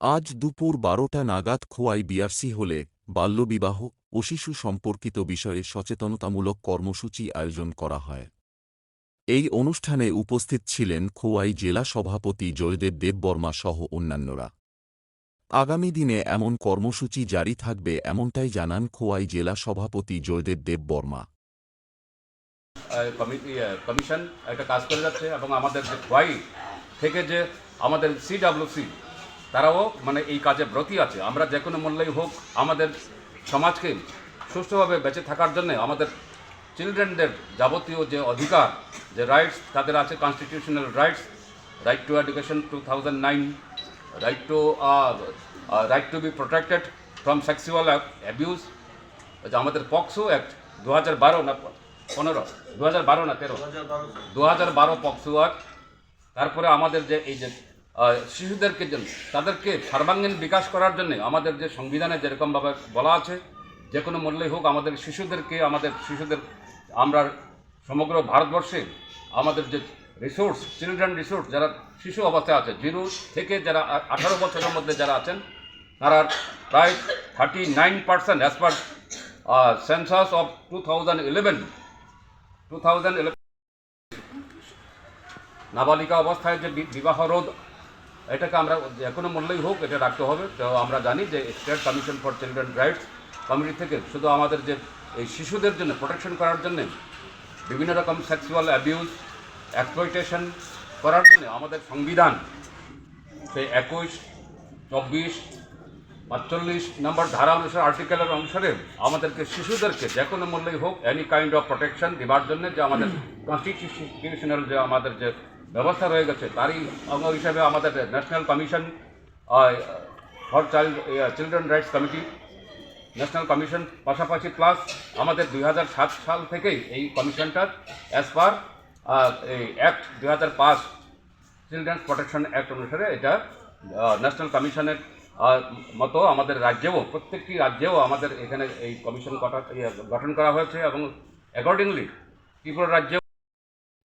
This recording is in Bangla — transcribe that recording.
আজ দুপুর বারোটা নাগাদ খোয়াই বিআরসি হলে বাল্যবিবাহ ও শিশু সম্পর্কিত বিষয়ে সচেতনতামূলক কর্মসূচি আয়োজন করা হয়। এই অনুষ্ঠানে উপস্থিত ছিলেন খোয়াই জেলা সভাপতি জয়দেব দেববর্মা সহ অন্যান্যরা। আগামী দিনে এমন কর্মসূচি জারি থাকবে এমনটাই জানান খোয়াই জেলা সভাপতি জয়দেব দেববর্মা। কমিশন একটা কাজ করে যাচ্ছে এবং আমাদের খোয়াই থেকে যে আমাদের সিডাব্লিউসি তারাও মানে এই কাজে ব্রতী আছে। আমরা যে কোনো মূল্যেই হোক আমাদের সমাজকে সুষ্ঠুভাবে বেঁচে থাকার জন্য আমাদের চিলড্রেনদের যাবতীয় যে অধিকার যে রাইটস তাদের আছে constitutional rights right to education two thousand nine right to right to be protected from sexual abuse যে আমাদের পক্সো অ্যাক্ট দু হাজার বারো না পনেরো দু হাজার বারো না তেরো? দু হাজার বারো পক্সো অ্যাক্ট তারপরে আমাদের যে এই যে শিশুদেরকে তাদেরকে সর্বাঙ্গীন বিকাশ করার জন্য আমাদের যে সংবিধানে যেরকমভাবে বলা আছে যে কোনো মূল্যেই হোক, আমাদের শিশুদেরকে, আমাদের শিশুদের, আমরা সমগ্র ভারতবর্ষে আমাদের যে রিসোর্স চিলড্রেন রিসোর্স যারা শিশু অবস্থায় আছে, জিরো থেকে যারা আঠারো বছরের মধ্যে যারা আছেন, তারা প্রায় thirty nine percent as per census of two thousand eleven two thousand eleven নাবালিকা অবস্থায় যে বিবাহ রোধ এটাকে আমরা যে কোনো মূল্যেই হোক এটা রাখতে হবে। তো আমরা জানি যে state commission for children rights committee থেকে শুধু আমাদের যে এই শিশুদের জন্য, প্রোটেকশন করার জন্যে বিভিন্ন রকম সেক্সুয়াল অ্যাবিউজ এক্সপ্লয়টেশন করার জন্য আমাদের সংবিধান সেই একুশ, চব্বিশ, পাঁচচল্লিশ নম্বর ধারা অনুসারে, আর্টিকেলের অনুসারে আমাদেরকে শিশুদেরকে যে কোনো মূল্যেই হোক এনি কাইন্ড অফ প্রোটেকশন দেওয়ার জন্য যে আমাদের কনস্টিটিউশনাল যে আমাদের যে ব্যবস্থা রয়ে গেছে। তারই অঙ্গ হিসাবে আমাদের national commission for child children rights committee national commission পাশাপাশি প্লাস আমাদের দু হাজার সাত সাল থেকেই এই কমিশনটা অ্যাজ পার এই অ্যাক্ট দুই হাজার পাঁচ চিলড্রেন্স প্রোটেকশন অ্যাক্ট অনুসারে এটা ন্যাশনাল কমিশনের মতো আমাদের রাজ্যেও, প্রত্যেকটি রাজ্যেও আমাদের এখানে এই কমিশন গঠন করা হয়েছে এবং অ্যাকর্ডিংলি ত্রিপুরা রাজ্যেও